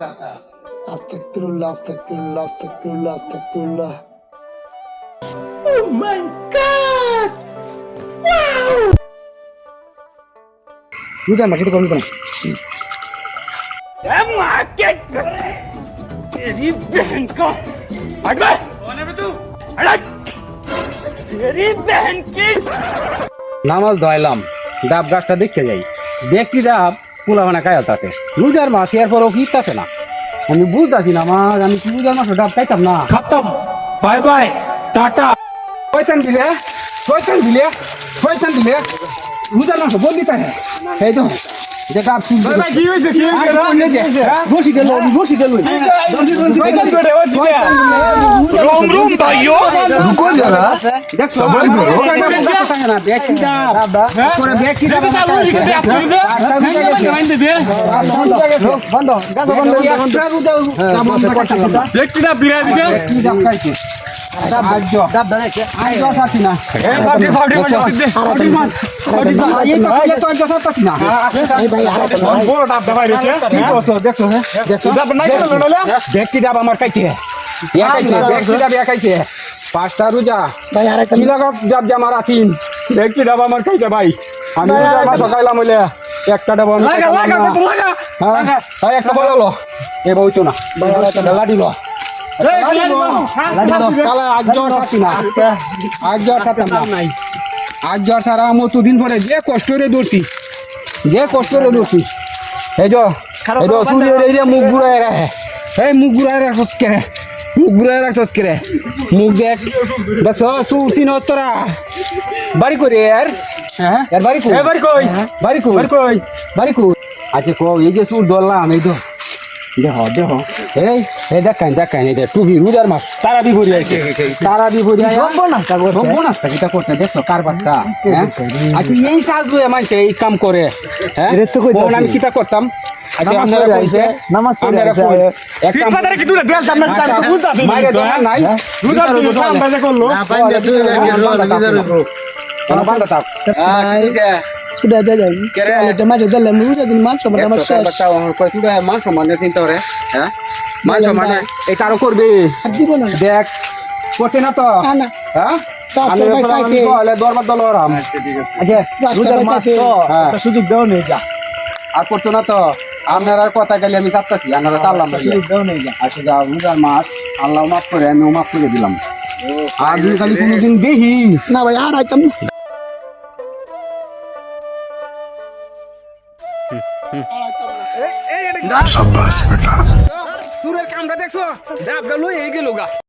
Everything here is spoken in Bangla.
আস্তাগফিরুল্লাহ আস্তাগফিরুল্লাহ আস্তাগফিরুল্লাহ আস্তাগফিরুল্লাহ রোজা মাসে তো করলো না तेरी बहन को हट बे कौन है बे तू हट तेरी बहन की নামাজ ধোয়াইলাম ডাব গাছটা দেখতে যাই দেখছি ডাব পোলাপানা খাই আছে রোজার মাস এর পরও ফিরতাছে না। আমি বুঝতেছি না আমার আমি কি রোজার মাসে ডাব খাইতাম না? খাতাম। Bye bye. টাটা। কয়তান দিলে কয়তান দিলে কয়তান দিলে রোজার মাসে বন্দি থাকে। সেই তো কি হয়েছে কি বসি গেল বসি গেল रोम रोम भाइयों रुको जरा सबर करो। ব্যক্তি ডাব করে ব্যক্তি ডাব বন্ধ গাছ বন্ধ একটা রোজা ব্যক্তিটা বিরাট দিছে কি ডাব খাইছে আজ ডাব দেখে আজ আছি না ফাটি ফাটি মানে এই কাপড়ে তো আজ পাচ্ছি না এই ভাই আর একটা ভাই বড় ডাব দাবাই রয়েছে কি করছো দেখছো হ্যাঁ দেখছো ডাব নাই কেন নলে ব্যক্তি ডাব আমার খাইছে পাঁচটা রোজা। কি ডাব যে আমার আতিন ব্যক্তি ডাব আমার খাইছে ভাই। আমি হইলে একটা ডাব। হ্যাঁ হ্যাঁ, একটা বলালো এ বইতো না। লাডিল আজ জ্বর সারা দিন পরে যে কষ্ট রে দৌড়ছি যে কষ্ট রে দৌড়ছি এই যো এই মুখ ঘুরায় রাখে এই মুখ ঘুরায় রাখছ মুখ দেখ। দেখছ? তোরা। বাড়ি করে আর হ্যাঁ। বাড়ি কই? বাড়ি কই? বাড়ি কই? বাড়ি কই? বাড়ি কই? আচ্ছা কো এই যে সুর ধরলাম এই তো। দেহ দেহ এই এই দেখাই এই দেখ রুজার মাস। তারা বিপরি আইছে। তারা বিপরি আইছে। সর্বনাশটা কিটা করতে দেখছ কারবারটা? হ্যাঁ? আচ্ছা এই সাজু মানুষ এই কাম করে। হ্যাঁ? এটা তো কইতাছি। আমি কিতা করতাম? আচ্ছা আপনারা কইছে নামাজ পড়ে আপনারা এক কাম পাতারে কি দূরে? দেল সামনে তার তো বুঝতা দিন মাইরে দোকান নাই? রুদার দিন কাম বাজে করল? কোনো বান্ধা থাক। স্কুটা দিয়ে যাই। কেরে? এটা মাঝে দিলাম রোজা দিন মাছ আমার আমার শেষ। মান সম্মানে চিন্তা করে। হ্যাঁ? মান সম্মানে এই কারও করবে। আর দিব না। দেখ করছে না তো। না, না। হ্যাঁ? আচ্ছা তো। হ্যাঁ। সুযোগ দাও নেই যা। আর করতো না তো? আপনার আর কথা গেলে আমি চাপতাছি আপনারা চাললাম আচ্ছা যা রোজার মাস আল্লাহ মাফ করে আমিও মাফ করে দিলাম আর দুই খালি কোনোদিন দেখি না ভাই আর আইতাম সাব্বাস বেটা সুরের কামটা দেখছো ডাবটা লই গেল গা